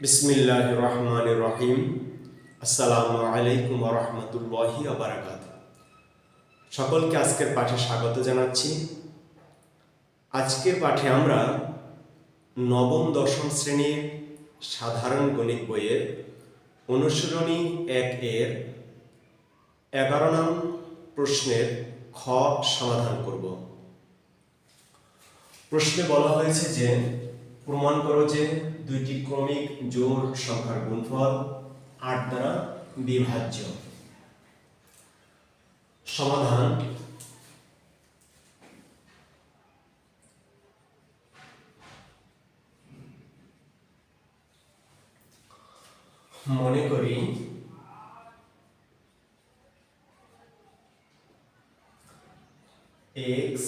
বিসমিল্লাহ রহমান রহিম আসসালামু আলাইকুম রহমতুল্লাহি আবরাকাত সকলকে আজকের পাঠে স্বাগত জানাচ্ছি। আজকের পাঠে আমরা নবম, দশম শ্রেণির সাধারণ গণিত বইয়ের অনুসরণী এক এর এগারো নং প্রশ্নের খ সমাধান করব। প্রশ্নে বলা হয়েছে যে প্রমাণ করো যে দুইটি ক্রমিক জোড় সংখ্যার গুণফল আট দ্বারা বিভাজ্য। সমাধান। মনে করি এক্স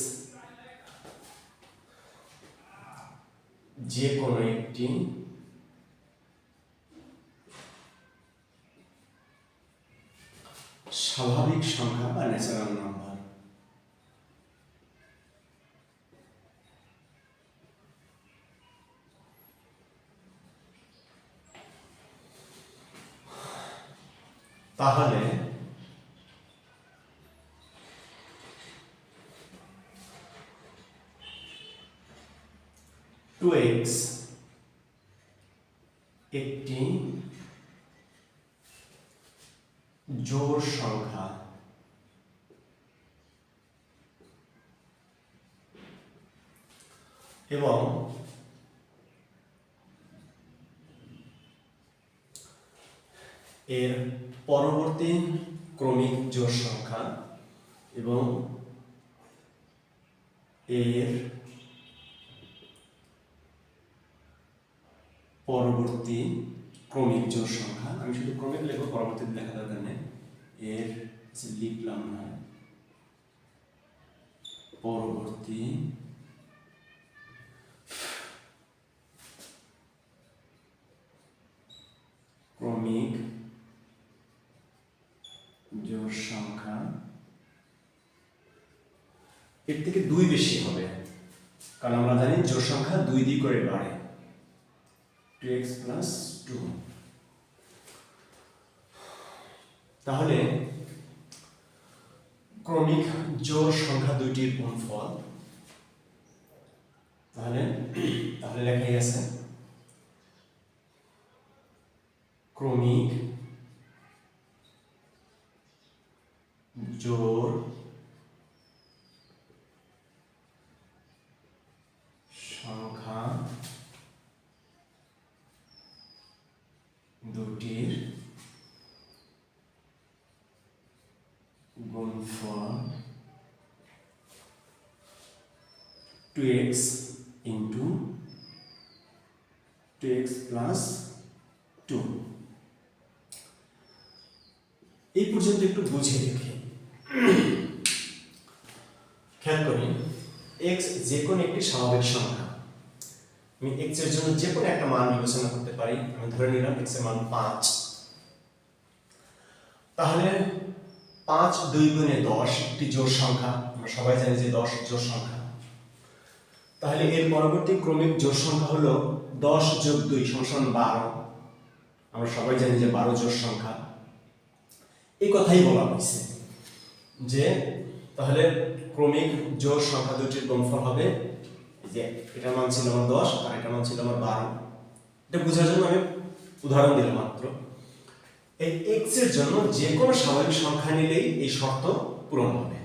যে কোনো একটি স্বাভাবিক সংখ্যা বা ন্যাচারাল নাম্বার তাহলে টু এক্স একটি জোড় সংখ্যা। এবং এর পরবর্তী ক্রমিক জোড় সংখ্যা এবং এর পরবর্তী ক্রমিক জোড় সংখ্যা। আমি শুধু ক্রমিক লিখব পরবর্তীতে দেখা দরকার নেই। এর লিখলাম না। পরবর্তী ক্রমিক জোর সংখ্যা। এর থেকে দুই বেশি হবে। কারণ আমরা জানি জোড় সংখ্যা দুই দিয়ে করে বাড়ে। টু এক্স প্লাস টু তাহলে ক্রমিক জোড় সংখ্যা দুইটির গুণফল। তাহলে তাহলে লেখাই আছে। ক্রমিক জোড় সংখ্যা দুটির two x into two x plus two এই পর্যন্ত একটু বুঝে দেখি। খেয়াল করি এক্স যে কোনো একটি স্বাভাবিক সংখ্যা। আমি এক্সের জন্য যে কোনো একটা মান বিবেচনা করতে পারি। আমি ধরে নিলাম এক্সের মান পাঁচ। তাহলে পাঁচ, দুই গুণে দশ একটি জোড় সংখ্যা। আমরা সবাই জানি যে দশ জোড় সংখ্যা। তাহলে এর পরবর্তী ক্রমিক জোড় সংখ্যা হলো দশ যোগ দুই সমান বারো। আমরা সবাই জানি যে বারো জোড় সংখ্যা। এই কথাই বলা হয়েছে যে তাহলে ক্রমিক জোড় সংখ্যা দুটির গুণফল হবে যে এটার মান ছিল আমার দশ আর এটার মান ছিল আমার বারো। এটা বোঝার জন্য আমি উদাহরণ দিলাম মাত্র। এই এক্সের জন্য যে কোনো স্বাভাবিক সংখ্যা নিলেই এই শর্ত পূরণ হবে।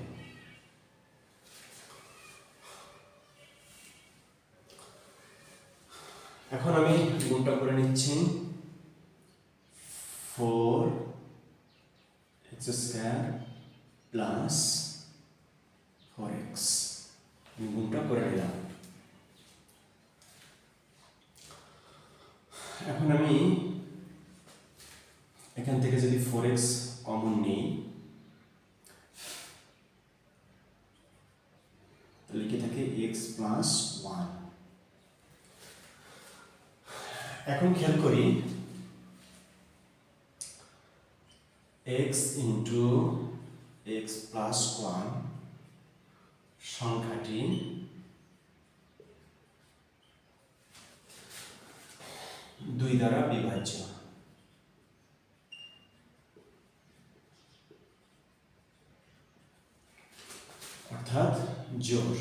এখন আমি গুণটা করে নিচ্ছি। Four x square plus four x গুণটা করে নিলাম। এখন আমি এখান থেকে যদি ফোর এক্স কমন নিই কি থাকে এক্স প্লাস ওয়ান এখন খেয়াল করি x into x plus one সংখ্যাটি দুই দ্বারা বিভাজ্য। অর্থাৎ জোর।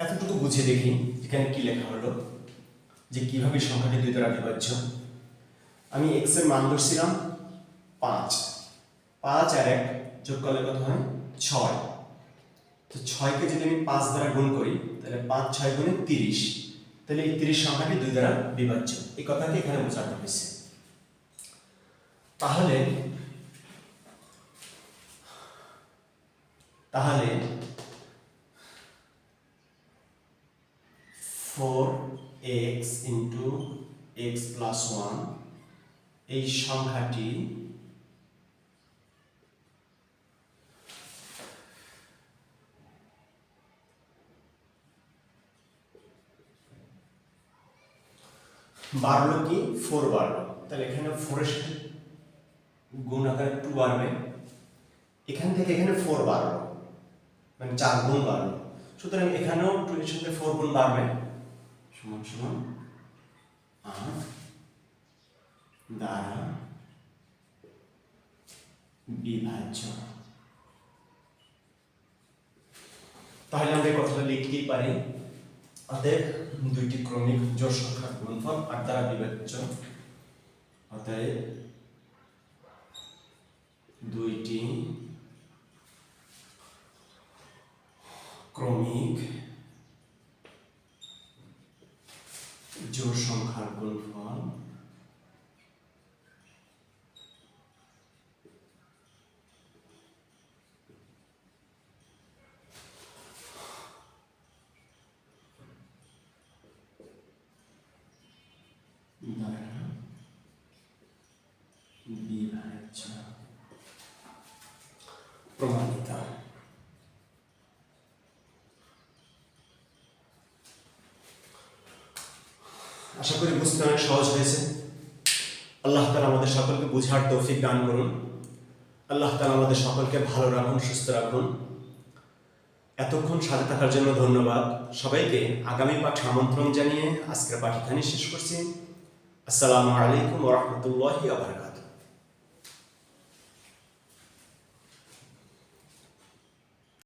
এতটুকু বুঝে দেখি এখানে কি লেখা হলো, যে কীভাবে সংখ্যাটি দুই দ্বারা বিভাজ্য আমি এক্সের মান ধরছিলাম পাঁচ। পাঁচ আর এক যোগ করলে কত হয়? ছয়। তো ছয়কে যদি আমি পাঁচ দ্বারা গুণ করি, তাহলে পাঁচ ছয় গুণে তিরিশ। তাহলে এই তিরিশ সংখ্যাটি দুই দ্বারা বিভাজ্য। এই কথাটি এখানে বোঝানো হয়েছে তাহলে তাহলে four x into x plus one এই সংখ্যাটি বাড়লো কি? ফোর বাড়লো। তাহলে এখানে ফোরের সাথে গুণ আকারে টু বাড়বে। এখান থেকে এখানে ফোর বাড়লো। মানে চার গুণ বাড়লো। সুতরাং এখানেও টু এর সাথে ফোর গুণ বাড়বে। সমান সমান আট দ্বারা বিভাজ্য। তাহলে আমরা কথাটা লিখতেই পারি। অতএব দুইটি ক্রমিক জোড় সংখ্যার গুণফল আট দ্বারা বিভাজ্য অতএব দুইটি ক্রমিক জোড় সংখ্যার গুণফল দ্বারা বিভাজ্য প্রমাণিত আশা করি বুঝতে অনেক সহজ হয়েছে। আল্লাহ তালা আমাদের সকলকে বুঝার তৌফিক দান করুন। আল্লাহ তালা আমাদের সকলকে ভালো রাখুন, সুস্থ রাখুন। এতক্ষণ সাথে থাকার জন্য ধন্যবাদ। সবাইকে আগামী পাঠ আমন্ত্রণ জানিয়ে আজকের পাঠখানি শেষ করছি। আসসালামু আলাইকুম ওরহমতুল্লাহি আবরকাত